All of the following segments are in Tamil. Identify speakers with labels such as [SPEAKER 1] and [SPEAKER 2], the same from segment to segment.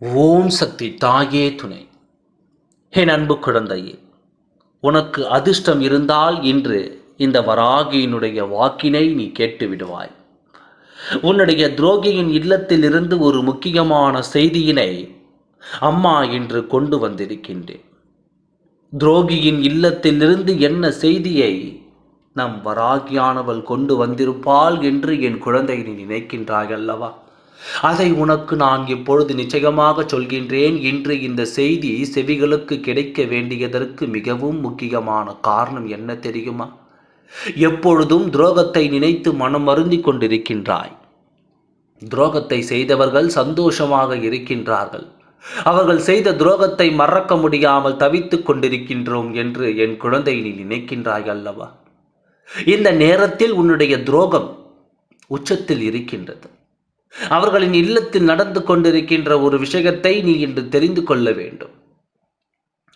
[SPEAKER 1] ஓம் சக்தி தாயே துணை. என் அன்பு குழந்தையே உனக்கு அதிர்ஷ்டம் இருந்தால் இன்று இந்த வராகியினுடைய வாக்கினை நீ கேட்டு விடுவாய். உன்னுடைய துரோகியின் இல்லத்திலிருந்து ஒரு முக்கியமான செய்தியினை அம்மா இன்று கொண்டு வந்திருக்கின்றேன். துரோகியின் இல்லத்திலிருந்து என்ன செய்தியை நம் வராகியானவள் கொண்டு வந்திருப்பாள் என்று என் குழந்தை நீ நினைக்கின்றாய் அல்லவா? அதை உனக்கு நான் இப்பொழுது நிச்சயமாக சொல்கின்றேன் இன்று இந்த செய்தி செவிகளுக்கு கிடைக்க வேண்டியதற்கு மிகவும் முக்கியமான காரணம் என்ன தெரியுமா? எப்பொழுதும் துரோகத்தை நினைத்து மனம் வருந்தி கொண்டிருக்கின்றாய். துரோகத்தை செய்தவர்கள் சந்தோஷமாக இருக்கின்றார்கள். அவர்கள் செய்த துரோகத்தை மறக்க முடியாமல் தவித்துக் கொண்டிருக்கின்றோம் என்று என் குழந்தை நீ நினைக்கின்றாய் அல்லவா? இந்த நேரத்தில் உன்னுடைய துரோகம் உச்சத்தில் இருக்கின்றது. அவர்களின் இல்லத்தில் நடந்து கொண்டிருக்கின்ற ஒரு விஷயத்தை நீ இன்று தெரிந்து கொள்ள வேண்டும்.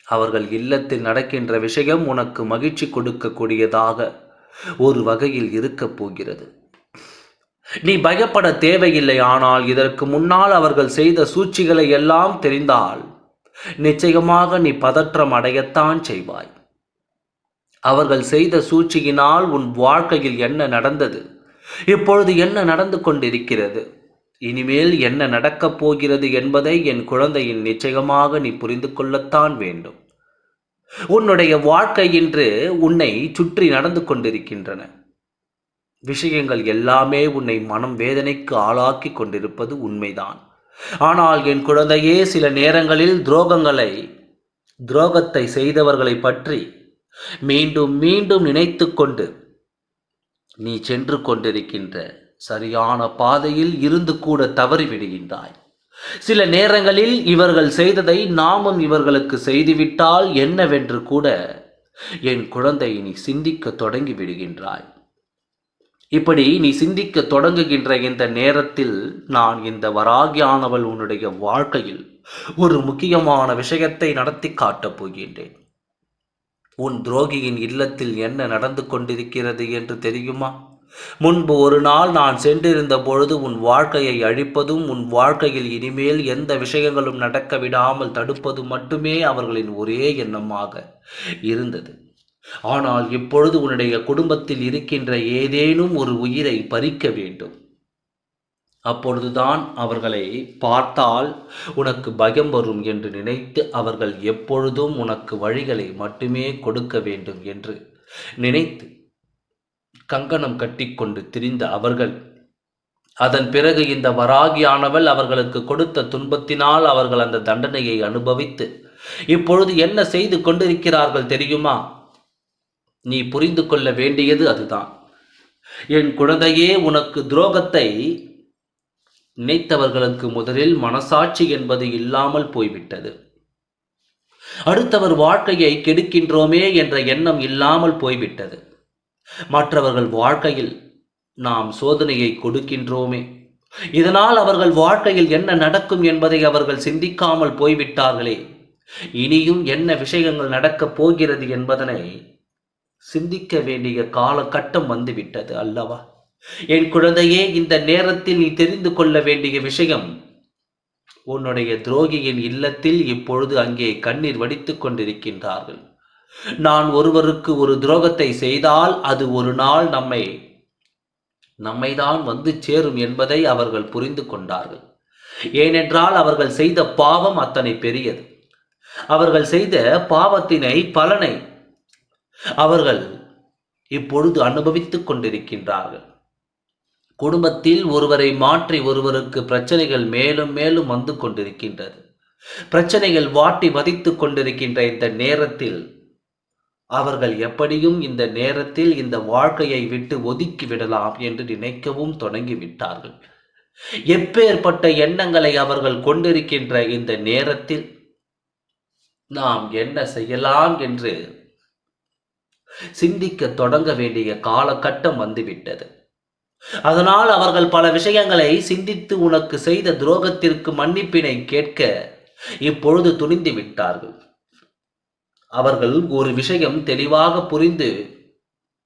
[SPEAKER 1] அவர்கள் இல்லத்தில் நடக்கின்ற விஷயம் உனக்கு மகிழ்ச்சி கொடுக்கக்கூடியதாக ஒரு வகையில் இருக்கப் போகிறது. நீ பயப்பட தேவையில்லை ஆனால் இதற்கு முன்னால் அவர்கள் செய்த சூழ்ச்சிகளை எல்லாம் தெரிந்தால் நிச்சயமாக நீ பதற்றம் அடையத்தான் செய்வாய். அவர்கள் செய்த சூழ்ச்சியினால் உன் வாழ்க்கையில் என்ன நடந்தது? இப்பொழுது என்ன நடந்து கொண்டிருக்கிறது? இனிமேல் என்ன நடக்கப் போகிறது என்பதை என் குழந்தையின் நிச்சயமாக நீ புரிந்து கொள்ளத்தான் வேண்டும். உன்னுடைய வாழ்க்கை இன்று உன்னை சுற்றி நடந்து கொண்டிருக்கின்றன. விஷயங்கள் எல்லாமே உன்னை மனம் வேதனைக்கு ஆளாக்கி கொண்டிருப்பது உண்மைதான். ஆனால் என் குழந்தையே சில நேரங்களில் துரோகங்களை துரோகத்தை செய்தவர்களை பற்றி மீண்டும் மீண்டும் நினைத்து கொண்டு நீ சென்று கொண்டிருக்கின்ற சரியான பாதையில் இருந்து கூட தவறி விடுகின்றாய். சில நேரங்களில் இவர்கள் செய்ததை நாமும் இவர்களுக்கு செய்துவிட்டால் என்னவென்று கூட என் குழந்தை நீ சிந்திக்க தொடங்கி விடுகின்றாய். இப்படி நீ சிந்திக்க தொடங்குகின்ற இந்த நேரத்தில் நான் இந்த வராகியானவள் உன்னுடைய வாழ்க்கையில் ஒரு முக்கியமான விஷயத்தை நடத்தி காட்டப் போகின்றேன். உன் துரோகியின் இல்லத்தில் என்ன நடந்து கொண்டிருக்கிறது என்று தெரியுமா? முன்பு ஒரு நாள் நான் சென்றிருந்த பொழுது உன் வாழ்க்கையை அழிப்பதும் உன் வாழ்க்கையில் இனிமேல் எந்த விஷயங்களும் நடக்க விடாமல் தடுப்பது மட்டுமே அவர்களின் ஒரே எண்ணமாக இருந்தது. ஆனால் இப்பொழுது உன்னுடைய குடும்பத்தில் இருக்கின்ற ஏதேனும் ஒரு உயிரை பறிக்க வேண்டும். அப்பொழுதுதான் அவர்களை பார்த்தால் உனக்கு பயம் வரும் என்று நினைத்து அவர்கள் எப்பொழுதும் உனக்கு வழிகளை மட்டுமே கொடுக்க வேண்டும் என்று நினைத்து கங்கணம் கட்டிக்கொண்டு திரிந்த அவர்கள். அதன் பிறகு இந்த வராகியானவள் அவர்களுக்கு கொடுத்த துன்பத்தினால் அவர்கள் அந்த தண்டனையை அனுபவித்து இப்பொழுது என்ன செய்து கொண்டிருக்கிறார்கள் தெரியுமா? நீ புரிந்து கொள்ள வேண்டியது அதுதான். என் குழந்தையே உனக்கு துரோகத்தை நினைத்தவர்களுக்கு முதலில் மனசாட்சி என்பது இல்லாமல் போய்விட்டது. அடுத்தவர் வாழ்க்கையை கெடுக்கின்றோமே என்ற எண்ணம் இல்லாமல் போய்விட்டது. மற்றவர்கள் வாழ்க்கையில் நாம் சோதனையை கொடுக்கின்றோமே. இதனால் அவர்கள் வாழ்க்கையில் என்ன நடக்கும் என்பதை அவர்கள் சிந்திக்காமல் போய்விட்டார்களே. இனியும் என்ன விஷயங்கள் நடக்கப் போகிறது என்பதனை சிந்திக்க வேண்டிய காலகட்டம் வந்துவிட்டது அல்லவா? என் குழந்தையே இந்த நேரத்தில் நீ தெரிந்து கொள்ள வேண்டிய விஷயம் உன்னுடைய துரோகியின் இல்லத்தில் இப்பொழுது அங்கே கண்ணீர் வடித்துக் கொண்டிருக்கின்றார்கள். நான் ஒருவருக்கு ஒரு துரோகத்தை செய்தால் அது ஒரு நாள் நம்மை நம்மைதான் வந்து சேரும் என்பதை அவர்கள் புரிந்து கொண்டார்கள். ஏனென்றால் அவர்கள் செய்த பாவம் அத்தனை பெரியது. அவர்கள் செய்த பாவத்தினை பலனை அவர்கள் இப்பொழுது அனுபவித்துக் கொண்டிருக்கின்றார்கள். குடும்பத்தில் ஒருவரை மாற்றி ஒருவருக்கு பிரச்சனைகள் மேலும் மேலும் வந்து கொண்டிருக்கின்றது. பிரச்சனைகள் வாட்டி மதித்து கொண்டிருக்கின்ற இந்த நேரத்தில் அவர்கள் எப்படியும் இந்த நேரத்தில் இந்த வாழ்க்கையை விட்டு ஒதுக்கி விடலாம் என்று நினைக்கவும் தொடங்கி விட்டார்கள் எப்பேற்பட்ட எண்ணங்களை அவர்கள் கொண்டிருக்கின்ற இந்த நேரத்தில் நாம் என்ன செய்யலாம் என்று சிந்திக்க தொடங்க வேண்டிய காலகட்டம் வந்துவிட்டது. அதனால் அவர்கள் பல விஷயங்களை சிந்தித்து உனக்கு செய்த துரோகத்திற்கு மன்னிப்பினை கேட்க இப்பொழுது துணிந்து விட்டார்கள். அவர்கள் ஒரு விஷயம் தெளிவாக புரிந்து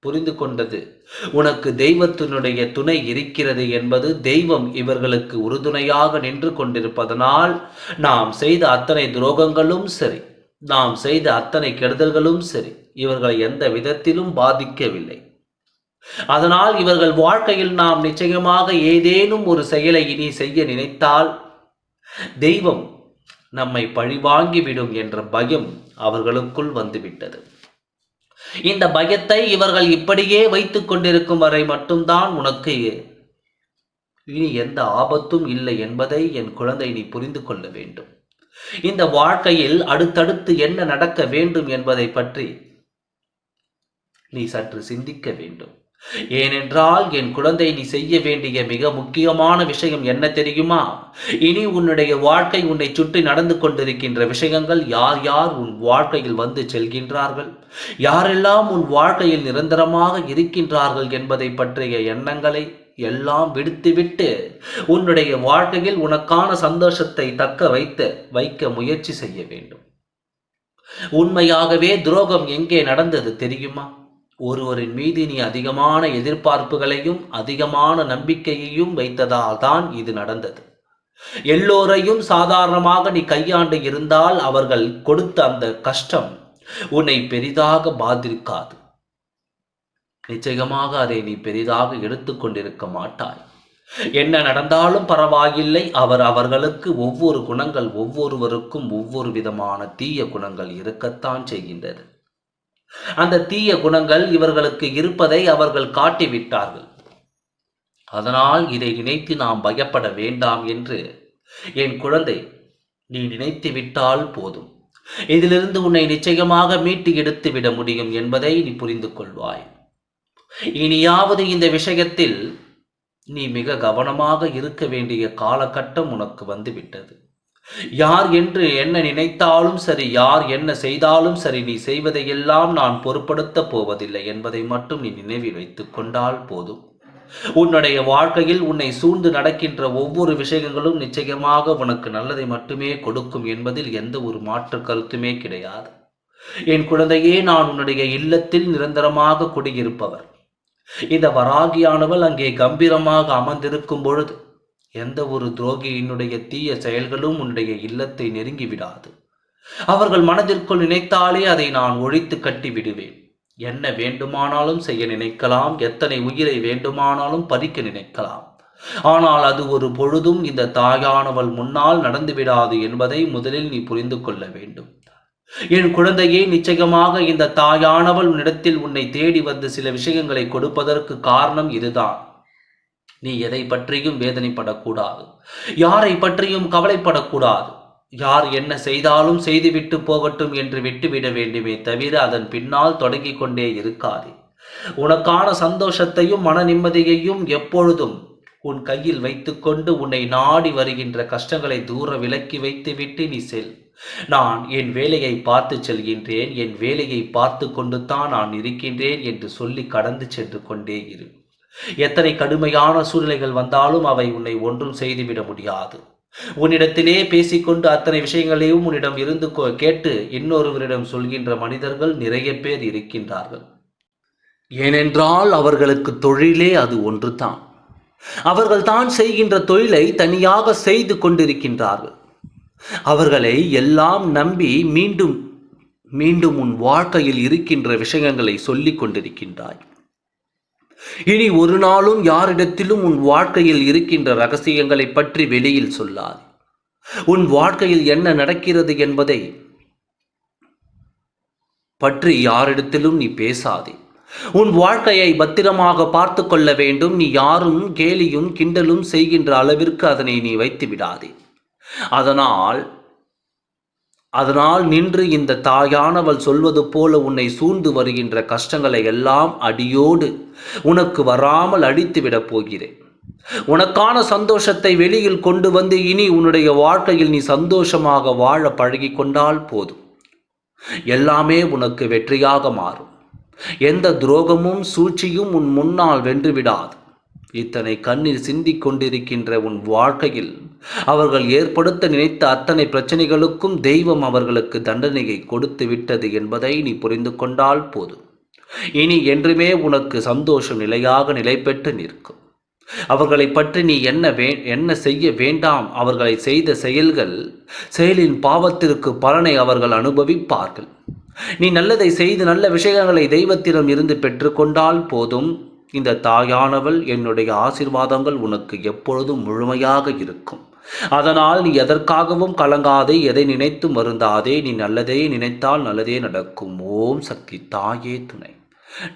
[SPEAKER 1] புரிந்து கொண்டது. உனக்கு தெய்வத்தினுடைய துணை இருக்கிறது என்பது தெய்வம் இவர்களுக்கு உறுதுணையாக நின்று கொண்டிருப்பதனால் நாம் செய்த அத்தனை துரோகங்களும் சரி நாம் செய்த அத்தனை கெடுதல்களும் சரி இவர்களை எந்த விதத்திலும் பாதிக்கவில்லை. அதனால் இவர்கள் வாழ்க்கையில் நாம் நிச்சயமாக ஏதேனும் ஒரு செயலை இனி செய்ய நினைத்தால் தெய்வம் நம்மை பழிவாங்கிவிடும் என்ற பயம் அவர்களுக்குள் வந்துவிட்டது. இந்த பயத்தை இவர்கள் இப்படியே வைத்துக் கொண்டிருக்கும் வரை மட்டும்தான் உனக்கு இனி எந்த ஆபத்தும் இல்லை என்பதை என் குழந்தை நீ புரிந்து கொள்ள வேண்டும். இந்த வாழ்க்கையில் அடுத்தடுத்து என்ன நடக்க வேண்டும் என்பதை பற்றி நீ சற்று சிந்திக்க வேண்டும். ஏனென்றால் என் குழந்தை நீ செய்ய வேண்டிய மிக முக்கியமான விஷயம் என்ன தெரியுமா? இனி உன்னுடைய வாழ்க்கை உன்னை சுற்றி நடந்து கொண்டிருக்கின்ற விஷயங்கள் யார் யார் உன் வாழ்க்கையில் வந்து செல்கின்றார்கள்? யாரெல்லாம் உன் வாழ்க்கையில் நிரந்தரமாக இருக்கின்றார்கள் என்பதை பற்றிய எண்ணங்களை எல்லாம் விடுத்துவிட்டு உன்னுடைய வாழ்க்கையில் உனக்கான சந்தோஷத்தை தக்க வைத்து வைக்க முயற்சி செய்ய வேண்டும். உண்மையாகவே துரோகம் எங்கே நடந்தது தெரியுமா? ஒருவரின் மீது நீ அதிகமான எதிர்பார்ப்புகளையும் அதிகமான நம்பிக்கையையும் வைத்ததால் தான் இது நடந்தது. எல்லோரையும் சாதாரணமாக நீ கையாண்டு இருந்தால் அவர்கள் கொடுத்த அந்த கஷ்டம் உன்னை பெரிதாக பாதிக்காது. நிச்சயமாக அதை நீ பெரிதாக எடுத்துக்கொண்டிருக்க மாட்டாய். என்ன நடந்தாலும் பரவாயில்லை. அவர் அவர்களுக்கு ஒவ்வொரு குணங்கள் ஒவ்வொருவருக்கும் ஒவ்வொரு விதமான தீய குணங்கள் இருக்கத்தான் செய்கின்றது. அந்த தீய குணங்கள் இவர்களுக்கு இருப்பதை அவர்கள் காட்டிவிட்டார்கள். அதனால் இதை நினைத்து நாம் பயப்பட வேண்டாம் என்று என் குழந்தை நீ நினைத்து விட்டால் போதும். இதிலிருந்து உன்னை நிச்சயமாக மீட்டு எடுத்து விட முடியும் என்பதை நீ புரிந்து கொள்வாய். இனியாவது இந்த விஷயத்தில் நீ மிக கவனமாக இருக்க வேண்டிய காலகட்டம் உனக்கு வந்துவிட்டது. யார் என்று என்ன நினைத்தாலும் சரி யார் என்ன செய்தாலும் சரி நீ செய்வதையெல்லாம் நான் பொருட்படுத்தப் போவதில்லை என்பதை மட்டும் நீ நினைவில் வைத்துக் கொண்டால் போதும். உன்னுடைய வாழ்க்கையில் உன்னை சூழ்ந்து நடக்கின்ற ஒவ்வொரு விஷயங்களும் நிச்சயமாக உனக்கு நல்லதை மட்டுமே கொடுக்கும் என்பதில் எந்த ஒரு மாற்று கருத்துமே கிடையாது. என் குழந்தையே நான் உன்னுடைய இல்லத்தில் நிரந்தரமாக குடியிருப்பவர். இந்த வராகியானவள் அங்கே கம்பீரமாக அமர்ந்திருக்கும் பொழுது எந்த ஒரு துரோகியினுடைய தீய செயல்களும் உன்னுடைய இல்லத்தை நெருங்கி விடாது அவர்கள் மனதிற்குள் நினைத்தாலே அதை நான் ஒழித்து கட்டி விடுவேன் என்ன வேண்டுமானாலும் செய்ய நினைக்கலாம் எத்தனை உயிரை வேண்டுமானாலும் பறிக்க நினைக்கலாம். ஆனால் அது ஒரு பொழுதும் இந்த தாயானவள் முன்னால் நடந்துவிடாது என்பதை முதலில் நீ புரிந்து கொள்ள வேண்டும். என் குழந்தையே நிச்சயமாக இந்த தாயானவள் உன்னிடத்தில் உன்னை தேடி வந்து சில விஷயங்களை கொடுப்பதற்கு காரணம் இதுதான். நீ எதை பற்றியும் வேதனைப்படக்கூடாது. யாரை பற்றியும் கவலைப்படக்கூடாது. யார் என்ன செய்தாலும் செய்துவிட்டு போகட்டும் என்று விட்டுவிட வேண்டுமே தவிர அதன் பின்னால் தொடங்கிக் கொண்டே இருக்காதே. உனக்கான சந்தோஷத்தையும் மன நிம்மதியையும் எப்பொழுதும் உன் கையில் வைத்துக்கொண்டு உன்னை நாடி வருகின்ற கஷ்டங்களை தூர விலக்கி வைத்துவிட்டு நீ செல். நான் என் வேலையை பார்த்து செல்கின்றேன். என் வேலையை பார்த்து கொண்டு தான் நான் இருக்கின்றேன் என்று சொல்லி கடந்து சென்று கொண்டே இரு. எத்தனை கடுமையான சூழ்நிலைகள் வந்தாலும் அவை உன்னை ஒன்றும் செய்துவிட முடியாது. உன்னிடத்திலே பேசிக்கொண்டு அத்தனை விஷயங்களையும் உன்னிடம் இருந்து கொ- கேட்டு இன்னொருவரிடம் சொல்கின்ற மனிதர்கள் நிறைய பேர் இருக்கின்றார்கள். ஏனென்றால் அவர்களுக்கு தொழிலே அது ஒன்றுதான். அவர்கள் தான் செய்கின்ற தொழிலை தனியாக செய்து கொண்டிருக்கின்றார்கள். அவர்களை எல்லாம் நம்பி மீண்டும் மீண்டும் உன் வாழ்க்கையில் இருக்கின்ற விஷயங்களை சொல்லிக் கொண்டிருக்கின்றாய். இனி ஒரு நாளும் யாரிடத்திலும் உன் வாழ்க்கையில் இருக்கின்ற ரகசியங்களை பற்றி வெளியில் சொல்லாது. உன் வாழ்க்கையில் என்ன நடக்கிறது என்பதை பற்றி யாரிடத்திலும் நீ பேசாதே. உன் வாழ்க்கையை பத்திரமாக பார்த்து கொள்ள வேண்டும். நீ யாரும் கேலியும் கிண்டலும் செய்கின்ற அளவிற்கு அதனை நீ வைத்து விடாதே. அதனால் அதனால் நின்று இந்த தாயானவள் சொல்வது போல உன்னை சூழ்ந்து வருகின்ற கஷ்டங்களை எல்லாம் அடியோடு உனக்கு வராமல் அடித்து விடப் போகிறேன். உனக்கான சந்தோஷத்தை வெளியில் கொண்டு வந்து இனி உன்னுடைய வாழ்க்கையில் நீ சந்தோஷமாக வாழ பழகி கொண்டால் போதும். எல்லாமே உனக்கு வெற்றியாக மாறும். எந்த துரோகமும் சூழ்ச்சியும் உன் முன்னால் வென்று விடாது. இத்தனை கண்ணீர் சிந்திக் கொண்டிருக்கின்ற உன் வாழ்க்கையில் அவர்கள் ஏற்படுத்த நினைத்த அத்தனை பிரச்சனைகளுக்கும் தெய்வம் அவர்களுக்கு தண்டனையை கொடுத்து விட்டது என்பதை நீ புரிந்து கொண்டால் போதும். இனி என்றுமே உனக்கு சந்தோஷம் நிலையாக நிலை பெற்று நிற்கும். அவர்களை பற்றி நீ என்ன வே என்ன செய்ய வேண்டாம்? அவர்களை செய்த செயல்கள் செயலின் பாவத்திற்கு பலனை அவர்கள் அனுபவிப்பார்கள். நீ நல்லதை செய்து நல்ல விஷயங்களை தெய்வத்திடம் இருந்து பெற்றுக்கொண்டால் போதும். இந்த தாயானவள் என்னுடைய ஆசிர்வாதங்கள் உனக்கு எப்பொழுதும் முழுமையாக இருக்கும். அதனால் நீ எதற்காகவும் கலங்காதே எதை நினைத்து மருந்தாதே நீ நல்லதே நினைத்தால் நல்லதே நடக்கும். ஓம் சக்தி தாயே துணை.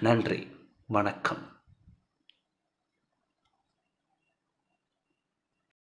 [SPEAKER 1] நன்றி. வணக்கம்.